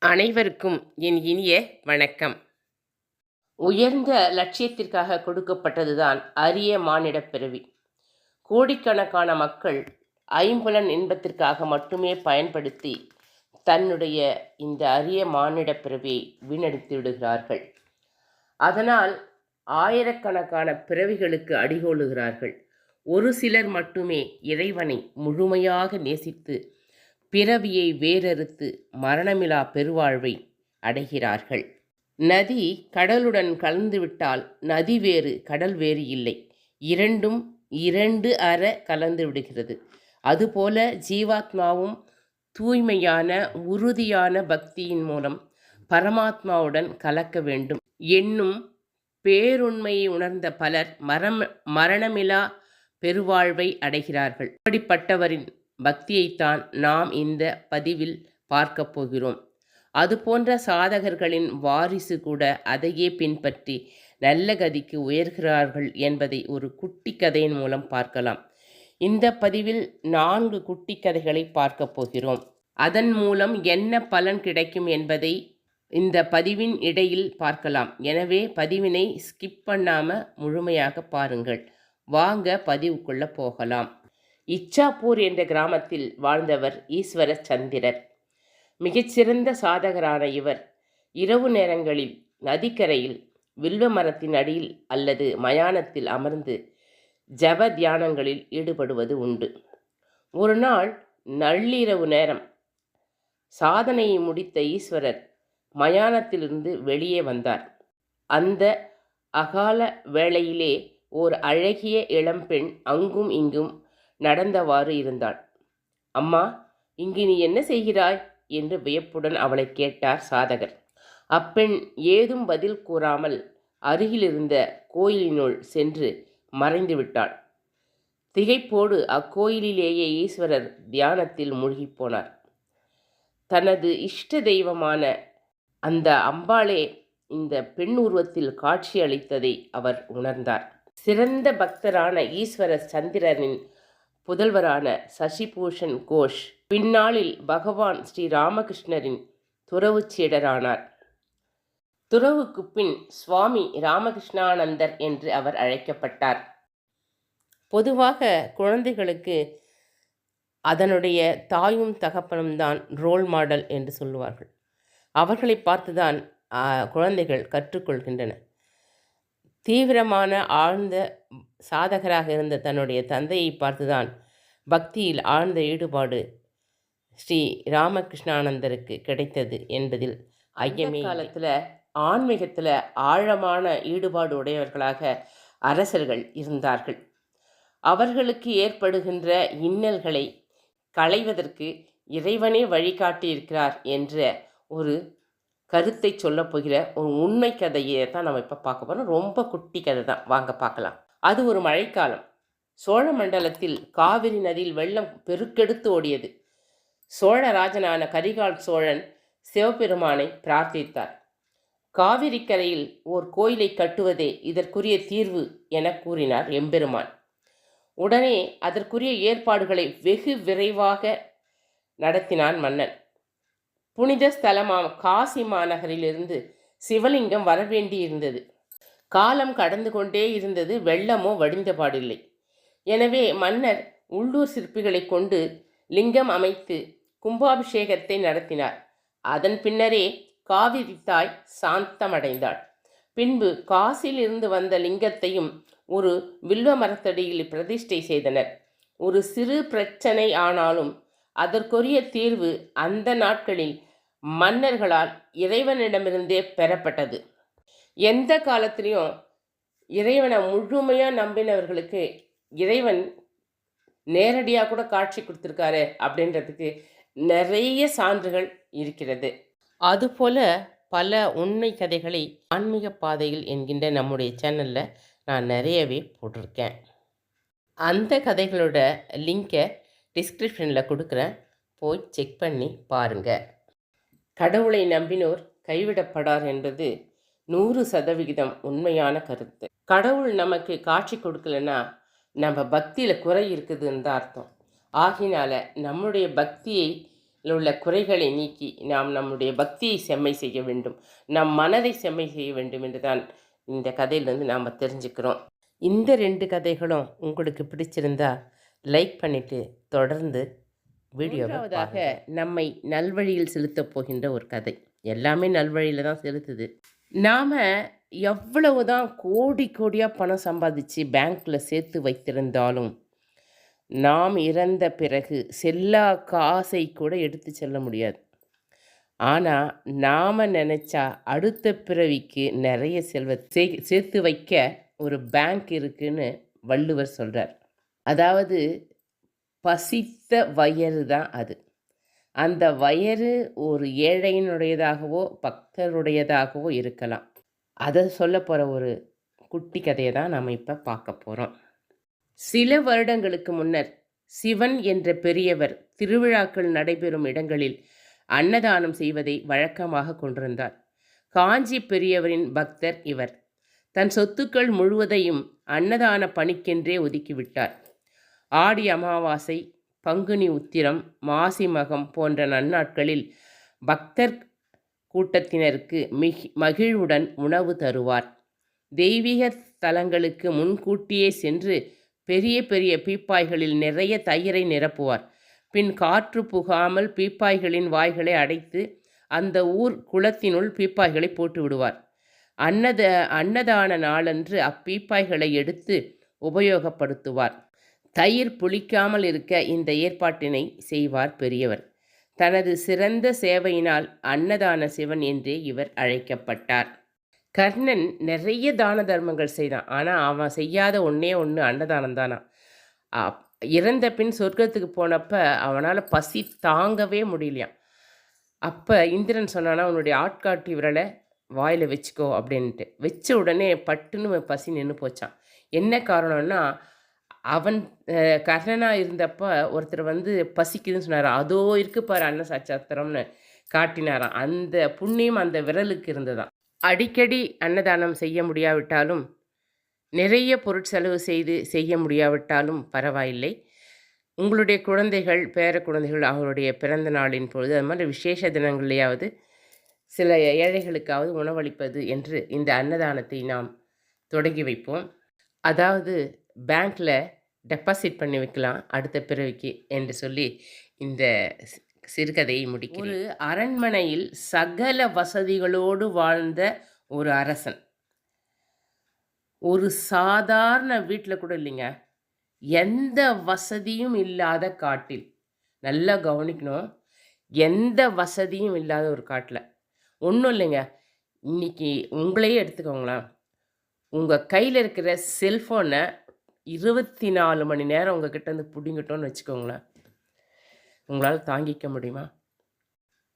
அனைவருக்கும் என் இனிய வணக்கம். உயர்ந்த லட்சியத்திற்காக கொடுக்கப்பட்டதுதான் அரிய மானிடப் பிறவி. கோடிக்கணக்கான மக்கள் ஐம்புலன் இன்பத்திற்காக மட்டுமே பயன்படுத்தி தன்னுடைய இந்த அரிய மானிடப் பிறவியை வீணடித்து விடுகிறார்கள். அதனால் ஆயிரக்கணக்கான பிறவிகளுக்கு அடிகோலுகிறார்கள். ஒரு சிலர் மட்டுமே இறைவனை முழுமையாக நேசித்து பிறவியை வேறறுத்து மரணமிலா பெருவாழ்வை அடைகிறார்கள். நதி கடலுடன் கலந்துவிட்டால் நதி வேறு கடல் வேறு இல்லை. இரண்டும் இரண்டு அற கலந்து விடுகிறது. அதுபோல ஜீவாத்மாவும் தூய்மையான உறுதியான பக்தியின் மூலம் பரமாத்மாவுடன் கலக்க வேண்டும். என்னும் பேருண்மையை உணர்ந்த பலர் மரம் மரணமிலா பெருவாழ்வை அடைகிறார்கள். அப்படிப்பட்டவரின் பக்தியைத்தான் நாம் இந்த பதிவில் பார்க்கப் போகிறோம். அதுபோன்ற சாதகர்களின் வாரிசு கூட அதையே பின்பற்றி நல்ல கதிக்கு உயர்கிறார்கள் என்பதை ஒரு குட்டி கதையின் மூலம் பார்க்கலாம். இந்த பதிவில் நான்கு குட்டி கதைகளை பார்க்கப் போகிறோம். அதன் மூலம் என்ன பலன் கிடைக்கும் என்பதை இந்த பதிவின் இடையில் பார்க்கலாம். எனவே பதிவினை ஸ்கிப் பண்ணாமல் முழுமையாக பாருங்கள். வாங்க பதிவுக்குள்ளே போகலாம். இச்சாப்பூர் என்ற கிராமத்தில் வாழ்ந்தவர் ஈஸ்வர சந்திரர் மிகச்சிறந்த சாதகரான இவர். இரவு நேரங்களில் நதிக்கரையில் வில்வ மரத்தின் அடியில் அல்லது மயானத்தில் அமர்ந்து ஜப தியானங்களில் ஈடுபடுவது உண்டு. ஒரு நாள் நள்ளிரவு நேரம் சாதனையை முடித்த ஈஸ்வரர் மயானத்திலிருந்து வெளியே வந்தார். அந்த அகால வேளையிலே ஓர் அழகிய இளம்பெண் அங்கும் இங்கும் நடந்தவாறு இருந்தாள். அம்மா இங்கு நீ என்ன செய்கிறாய்? என்று வியப்புடன் அவளை கேட்டார் சாதகர். அப்பெண் ஏதும் பதில் கூறாமல் அருகிலிருந்த கோயிலினுள் சென்று மறைந்து விட்டாள் திகைப்போடு அக்கோயிலிலேயே ஈஸ்வரர் தியானத்தில் மூழ்கிப்போனார் தனது இஷ்ட தெய்வமான அந்த அம்பாளே இந்த பெண் உருவத்தில் காட்சி அளித்ததை அவர் உணர்ந்தார். சிறந்த பக்தரான ஈஸ்வர சந்திரனின் புதல்வரான சசிபூஷன் கோஷ் பின்னாளில் பகவான் ஸ்ரீ ராமகிருஷ்ணரின் துறவு சீடரானார். துறவுக்கு பின் சுவாமி ராமகிருஷ்ணானந்தர் என்று அவர் அழைக்கப்பட்டார். பொதுவாக குழந்தைகளுக்கு அதனுடைய தாயும் தகப்பனும் தான் ரோல் மாடல் என்று சொல்லுவார்கள். அவர்களை பார்த்துதான் குழந்தைகள் கற்றுக்கொள்கின்றன. தீவிரமான ஆழ்ந்த சாதகராக இருந்த தன்னுடைய தந்தையை பார்த்துதான் பக்தியில் ஆழ்ந்த ஈடுபாடு ஸ்ரீ ராமகிருஷ்ணானந்தருக்கு கிடைத்தது என்பதில் ஐயமே காலத்தில் ஆன்மீகத்தில் ஆழமான ஈடுபாடு உடையவர்களாக அரசர்கள் இருந்தார்கள். அவர்களுக்கு ஏற்படுகின்ற இன்னல்களை களைவதற்கு இறைவனே வழிகாட்டியிருக்கிறார் என்ற ஒரு கருத்தை சொல்லப் போகிற ஒரு உண்மை கதையை தான் நம்ம இப்போ பார்க்க போகிறோம் ரொம்ப குட்டி கதை தான். வாங்க பார்க்கலாம். அது ஒரு மழைக்காலம். சோழ மண்டலத்தில் காவிரி நதியில் வெள்ளம் பெருக்கெடுத்து ஓடியது. சோழராஜனான கரிகால் சோழன் சிவபெருமானை பிரார்த்தித்தார். காவிரி கரையில் ஓர் கோயிலை கட்டுவதே இதற்குரிய தீர்வு என கூறினார் எம்பெருமான். உடனே அதற்குரிய ஏற்பாடுகளை வெகு விரைவாக நடத்தினான் மன்னன். புனித ஸ்தலமாம் காசி மாநகரிலிருந்து சிவலிங்கம் வரவேண்டியிருந்தது. காலம் கடந்து கொண்டே இருந்தது வெள்ளமோ வடிந்தபாடில்லை. எனவே மன்னர் உள்ளூர் சிற்பிகளை கொண்டு லிங்கம் அமைத்து கும்பாபிஷேகத்தை நடத்தினார். அதன் பின்னரே காவிரி தாய் சாந்தமடைந்தாள். பின்பு காசிலிருந்து வந்த லிங்கத்தையும் ஒரு வில்வ மரத்தடியில் பிரதிஷ்டை செய்தனர். ஒரு சிறு பிரச்சனை ஆனாலும் அதற்குரிய தீர்வு அந்த நாட்களில் மன்னர்களால் இறைவனிடமிருந்தே பெறப்பட்டது. எந்த காலத்திலையும் இறைவனை முழுமையாக நம்பினவர்களுக்கு இறைவன் நேரடியாக கூட காட்சி கொடுத்துருக்காரு அப்படின்றதுக்கு நிறைய சான்றுகள் இருக்கிறது. அதுபோல பல உண்மை கதைகளை ஆன்மீக பாதையில் என்கின்ற நம்முடைய சேனலில் நான் நிறையவே போட்டிருக்கேன். அந்த கதைகளோட லிங்கை டிஸ்கிரிப்ஷனில் கொடுக்குறேன். போய் செக் பண்ணி பாருங்கள் கடவுளை நம்பினோர் கைவிடப்படார் என்பது நூறு சதவிகிதம் உண்மையான கருத்து. கடவுள் நமக்கு காட்சி கொடுக்கலன்னா நம்ம பக்தியில் குறை இருக்குதுன்னு தான் அர்த்தம். ஆகினால நம்முடைய பக்தியை உள்ள குறைகளை நீக்கி நாம் நம்முடைய பக்தியை செம்மை செய்ய வேண்டும். நம் மனதை செம்மை செய்ய வேண்டும் என்று தான் இந்த கதையிலேருந்து நாம் தெரிஞ்சுக்கிறோம். இந்த ரெண்டு கதைகளும் உங்களுக்கு பிடிச்சிருந்தா லைக் பண்ணிவிட்டு தொடர்ந்து வீடியோவாக நம்மை நல்வழியில் செலுத்தப் போகின்ற ஒரு கதை. எல்லாமே நல்வழியில் தான் செலுத்துது. நாம் எவ்வளவு தான் கோடி கோடியாக பணம் சம்பாதிச்சு பேங்க்கில் சேர்த்து வைத்திருந்தாலும் நாம் இறந்த பிறகு செல்லா காசை கூட எடுத்து செல்ல முடியாது. ஆனால் நாம் நினச்சா அடுத்த பிறவிக்கு நிறைய செல்வ சே சேர்த்து வைக்க ஒரு பேங்க் இருக்குன்னு வள்ளுவர் சொல்கிறார் அதாவது பசித்த வயறு தான் அது. அந்த வயறு ஒரு ஏழையினுடையதாகவோ பக்தருடையதாகவோ இருக்கலாம். அதை சொல்ல போகிற ஒரு குட்டி கதையை தான் நாம் இப்போ பார்க்க போகிறோம் சில வருடங்களுக்கு முன்னர் சிவன் என்ற பெரியவர் திருவிழாக்கள் நடைபெறும் இடங்களில் அன்னதானம் செய்வதை வழக்கமாக கொண்டிருந்தார். காஞ்சி பெரியவரின் பக்தர் இவர். தன் சொத்துக்கள் முழுவதையும் அன்னதான பணிக்கென்றே ஒதுக்கிவிட்டார் ஆடி அமாவாசை பங்குனி உத்திரம் மாசி மகம் போன்ற நன்னாட்களில் பக்தர் கூட்டத்தினருக்கு மிகி மகிழ்வுடன் உணவு தருவார். தெய்வீக தலங்களுக்கு முன்கூட்டியே சென்று பெரிய பெரிய பீப்பாய்களில் நிறைய தயிரை நிரப்புவார். பின் காற்று புகாமல் பீப்பாய்களின் வாய்களை அடைத்து அந்த ஊர் குளத்தினுள் பீப்பாய்களை போட்டு விடுவார். அன்னத அன்னதான நாளன்று அப்பீப்பாய்களை எடுத்து உபயோகப்படுத்துவார். தயிர் புளிக்காமல் இருக்க இந்த ஏற்பாட்டினை செய்வார் பெரியவர். தனது சிறந்த சேவையினால் அன்னதான சிவன் என்றே இவர் அழைக்கப்பட்டார். கர்ணன் நிறைய தான தர்மங்கள் செய்தான். ஆனால் அவன் செய்யாத ஒன்றே ஒன்று அன்னதானம் தானா? இறந்த பின் சொர்க்கத்துக்கு போனப்ப அவனால் பசி தாங்கவே முடியலையாம். அப்போ இந்திரன் சொன்னானா அவனுடைய ஆட்காட்டி விரலை வாயில் வச்சுக்கோ அப்படின்ட்டு. வச்ச உடனே பட்டுன்னு பசி நின்று போச்சான் என்ன காரணம்னா அவன் கர்ணனாக இருந்தப்போ ஒருத்தர் வந்து பசிக்குதுன்னு சொன்னார். அதோ இருக்கு பாரு அன்ன சச்சத்திரம்னு காட்டினாராம். அந்த புண்ணியம் அந்த விரலுக்கு இருந்ததாம். அடிக்கடி அன்னதானம் செய்ய முடியாவிட்டாலும் நிறைய பொருட்செலவு செய்து செய்ய முடியாவிட்டாலும் பரவாயில்லை. உங்களுடைய குழந்தைகள் பேர குழந்தைகள் அவருடைய பிறந்த நாளின் பொழுது அது மாதிரி விசேஷ தினங்களையாவது சில ஏழைகளுக்காவது உணவளிப்பது என்று இந்த அன்னதானத்தை நாம் தொடங்கி வைப்போம். அதாவது பேங்க்கில் டெபாசிட் பண்ணி வைக்கலாம் அடுத்த பிறவிக்கு என்று சொல்லி இந்த சிறுகதையை முடிக்கிறேன். ஒரு அரண்மனையில் சகல வசதிகளோடு வாழ்ந்த ஒரு அரசன். ஒரு சாதாரண வீட்டில் கூட இல்லைங்க. எந்த வசதியும் இல்லாத காட்டில். நல்லா கவனிக்கணும். எந்த வசதியும் இல்லாத ஒரு காட்டில். ஒன்றும் இல்லைங்க. இன்றைக்கி உங்களையே எடுத்துக்கோங்களேன். உங்கள் கையில் இருக்கிற செல்ஃபோனை இருபத்தி நாலு மணி நேரம் உங்கள் கிட்டேருந்து பிடிங்கிட்டோன்னு வச்சுக்கோங்களேன். உங்களால் தாங்கிக்க முடியுமா?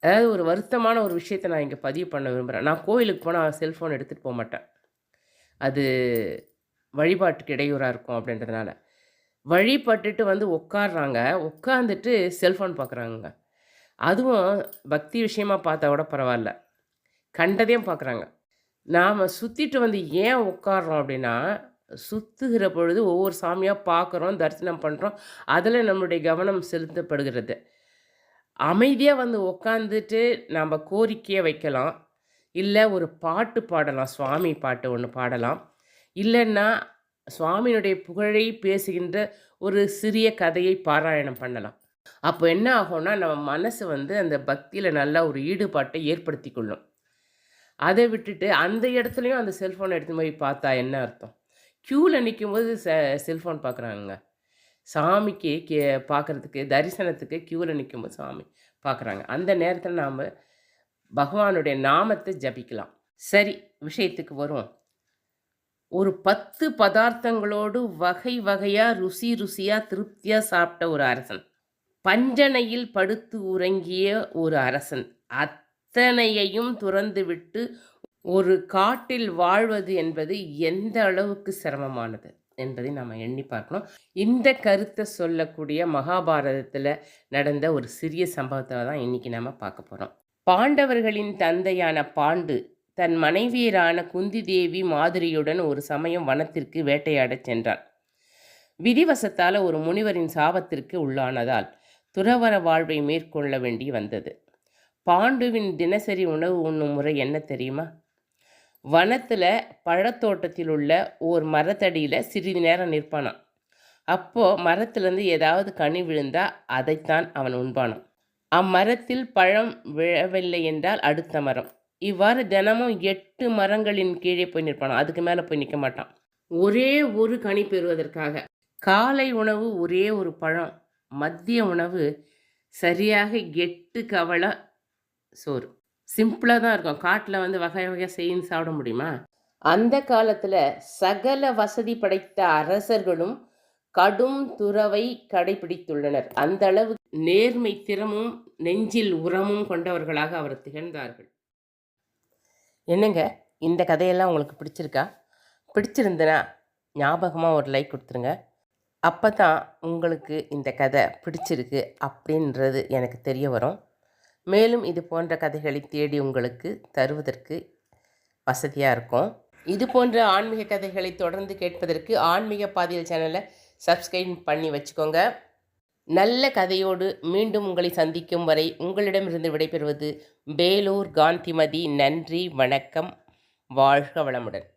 அதாவது ஒரு வருத்தமான ஒரு விஷயத்தை நான் இங்கே பதிவு பண்ண விரும்புகிறேன் நான் கோயிலுக்கு போனால் செல்ஃபோன் எடுத்துகிட்டு போக மாட்டேன். அது வழிபாட்டுக்கு இடையூறாக இருக்கும் அப்படின்றதுனால. வழிபட்டுட்டு வந்து உட்காடுறாங்க உட்காந்துட்டு செல்ஃபோன் பார்க்குறாங்க அதுவும் பக்தி விஷயமா பார்த்தா கூட பரவாயில்ல. கண்டதையும் பார்க்குறாங்க நாம் சுற்றிட்டு வந்து ஏன் உட்காடுறோம் அப்படின்னா சுற்றுகிற பொழுது ஒவ்வொரு சாமியாக பார்க்குறோம் தரிசனம் பண்ணுறோம் அதில் நம்மளுடைய கவனம் செலுத்தப்படுகிறது. அமைதியாக வந்து உட்காந்துட்டு நம்ம கோரிக்கையை வைக்கலாம். இல்லை ஒரு பாட்டு பாடலாம் சுவாமி பாட்டு ஒன்று பாடலாம். இல்லைன்னா சுவாமியினுடைய புகழை பேசுகின்ற ஒரு சிறிய கதையை பாராயணம் பண்ணலாம். அப்போ என்ன ஆகும்னா நம்ம மனசு வந்து அந்த பக்தியில் நல்லா ஒரு ஈடுபாட்டை ஏற்படுத்தி கொள்ளும் அதை விட்டுட்டு அந்த இடத்துலையும் அந்த செல்ஃபோனை எடுத்து போய் பார்த்தா என்ன அர்த்தம்? க்யூவில் நிற்கும்போது செ செல்ஃபோன் பார்க்குறாங்க சாமிக்கு கே பார்க்குறதுக்கு தரிசனத்துக்கு க்யூவில் நிற்கும்போது சாமி பார்க்குறாங்க அந்த நேரத்தில் நாம் பகவானுடைய நாமத்தை ஜபிக்கலாம். சரி விஷயத்துக்கு வரும் ஒரு பத்து பதார்த்தங்களோடு வகை வகையாக ருசி ருசியாக திருப்தியாக சாப்பிட்ட ஒரு அரசன். பஞ்சனையில் படுத்து உறங்கிய ஒரு அரசன். அத்தனையையும் துறந்துவிட்டு ஒரு காட்டில் வாழ்வது என்பது எந்த அளவுக்கு சிரமமானது என்பதை நாம் எண்ணி பார்க்கணும். இந்த கருத்தை சொல்லக்கூடிய மகாபாரதத்தில் நடந்த ஒரு சிறிய சம்பவத்தை தான் இன்றைக்கி நாம் பார்க்க போகிறோம் பாண்டவர்களின் தந்தையான பாண்டு தன் மனைவியரான குந்தி தேவி மாதிரியுடன் ஒரு சமயம் வனத்திற்கு வேட்டையாடச் சென்றான். விதிவசத்தால் ஒரு முனிவரின் சாபத்திற்கு உள்ளானதால் துறவற வாழ்வை மேற்கொள்ள வேண்டி வந்தது. பாண்டுவின் தினசரி உணவு உண்ணும் முறை என்ன தெரியுமா? வனத்தில் பழத்தோட்டத்தில் உள்ள ஓர் மரத்தடியில் சிறிது நேரம் நிற்பானான் அப்போது மரத்திலேருந்து ஏதாவது கனி விழுந்தால் அதைத்தான் அவன் உண்பானான் அம்மரத்தில் பழம் விழவில்லை என்றால் அடுத்த மரம். இவ்வாறு தினமும் எட்டு மரங்களின் கீழே போய் நிற்பானான் அதுக்கு மேலே போய் நிற்க மாட்டான். ஒரே ஒரு கனி பெறுவதற்காக. காலை உணவு ஒரே ஒரு பழம் மதிய உணவு சரியாக எட்டு கவள சோறு. சிம்பிளாக தான் இருக்கும். காட்டில் வந்து வகை வகையாக செய்து சாப்பிட முடியுமா? அந்த காலத்தில் சகல வசதி படைத்த அரசர்களும் கடும் துறவை கடைபிடித்துள்ளனர். அந்த அளவு நேர்மை திறமும் நெஞ்சில் உரமும் கொண்டவர்களாக அவர் திகழ்ந்தார்கள். என்னங்க? இந்த கதையெல்லாம் உங்களுக்கு பிடிச்சிருக்கா? பிடிச்சிருந்தனா ஞாபகமாக ஒரு லைக் கொடுத்துருங்க. அப்போ தான் உங்களுக்கு இந்த கதை பிடிச்சிருக்கு அப்படின்றது எனக்கு தெரிய வரும். மேலும் இது போன்ற கதைகளை தேடி உங்களுக்கு தருவதற்கு வசதியாக இருக்கும். இது போன்ற ஆன்மீக கதைகளை தொடர்ந்து கேட்பதற்கு ஆன்மீக பாதியல் சேனலை சப்ஸ்கிரைப் பண்ணி வச்சுக்கோங்க. நல்ல கதையோடு மீண்டும் உங்களை சந்திக்கும் வரை உங்களிடமிருந்து விடைபெறுவது பேலூர் காந்திமதி. நன்றி வணக்கம். வாழ்க வளமுடன்.